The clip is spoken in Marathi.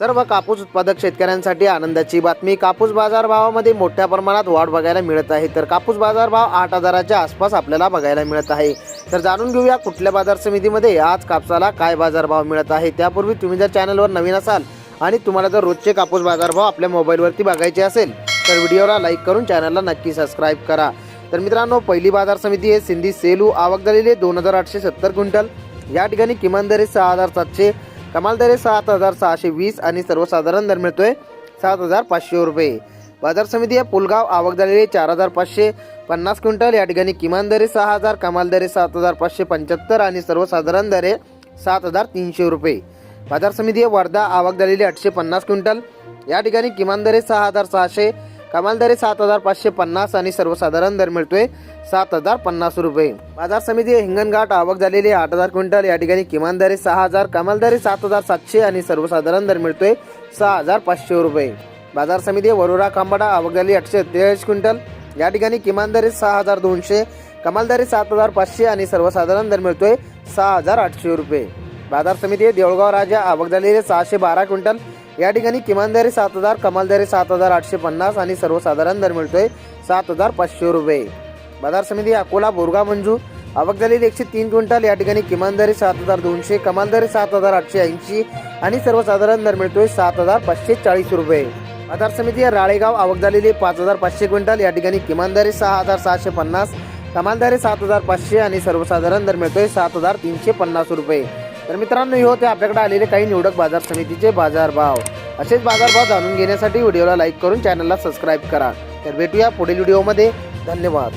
सर्व कापूस उत्पादक शेतकऱ्यांसाठी आनंदाची बातमी. कापूस बाजारभावामध्ये मोठ्या प्रमाणात वाढ बघायला मिळत आहे. तर कापूस बाजारभाव आठ हजाराच्या आसपास आपल्याला बघायला मिळत आहे. तर जाणून घेऊया कुठल्या बाजार समितीमध्ये आज कापसाला काय बाजारभाव मिळत आहे. त्यापूर्वी तुम्ही जर चॅनलवर नवीन असाल आणि तुम्हाला जर रोजचे कापूस बाजारभाव आपल्या मोबाईलवरती बघायचे असेल तर व्हिडिओला लाईक करून चॅनलला नक्की सबस्क्राईब करा. तर मित्रांनो पहिली बाजार समिती आहे सिंधी सेलू आवक झालेली दोन हजार आठशे सत्तर क्विंटल. या ठिकाणी किमान दर सहा हजार सातशे कमाल दर आहे सात हजार सहाशे वीस आणि सर्वसाधारण दर मिळतोय सात हजार पाचशे रुपये. बाजार समिती आहे पुलगाव आवक झालेली चार हजार पाचशे पन्नास क्विंटल. या ठिकाणी किमान दर सहा हजार कमाल दर सात हजार पाचशे पंच्याहत्तर आणि सर्वसाधारण दर सात हजार तीनशे रुपये. बाजार समिती आहे वर्धा आवक झालेली आठशे पन्नास क्विंटल. या ठिकाणी किमान दर सहा हजार सहाशे कमाल दर सात हजार पाचशे पन्नास आणि सर्वसाधारण दर मिळतोय सात हजार पन्नास रुपये. बाजार समिती हिंगणघाट आवक झालेली आठ हजार क्विंटल. या ठिकाणी किमान दर सहा हजार कमाल दर सात हजार सातशे आणि सर्वसाधारण दर मिळतोय सहा हजार पाचशे रुपये. बाजार समिती वरोरा खांबाडा आवक झाली आठशे त्रेचाळीस क्विंटल. या ठिकाणी किमान दर सहा हजार दोनशे कमाल दर सात हजार पाचशे आणि सर्वसाधारण दर मिळतोय सहा हजार आठशे रुपये. बाजार समिती देऊळगाव राजा आवक झालेले सहाशे बारा क्विंटल. या ठिकाणी किमान दर सात हजार कमाल दर सात हजार आठशे पन्नास आणि सर्वसाधारण दर मिळतोय सात हजार पाचशे रुपये. बाजार समिती अकोला बोरगा मंजू. आवक झालेली एकशे तीन क्विंटल या ठिकाणी किमान दर सात हजार दोनशे कमाल दर सात हजार आठशे ऐंशी आणि सर्वसाधारण दर मिळतोय सात हजार पाचशे चाळीस रुपये. बाजार समिती राळेगाव आवक झालेली पाच हजार पाचशे क्विंटल या ठिकाणी किमान दर सहा हजार सहाशे पन्नास कमाल दर सात हजार पाचशे आणि सर्वसाधारण दर मिळतोय सात हजार तीनशे पन्नास रुपये. तर मित्रांनो हे होते आपल्याकडे आलेले काही निवडक बाजार समितीचे बाजारभाव. असेच बाजारभाव जाणून घेण्यासाठी व्हिडिओला लाईक करून चॅनलला सबस्क्राईब करा. तर भेटूया पुढील व्हिडिओमध्ये. धन्यवाद.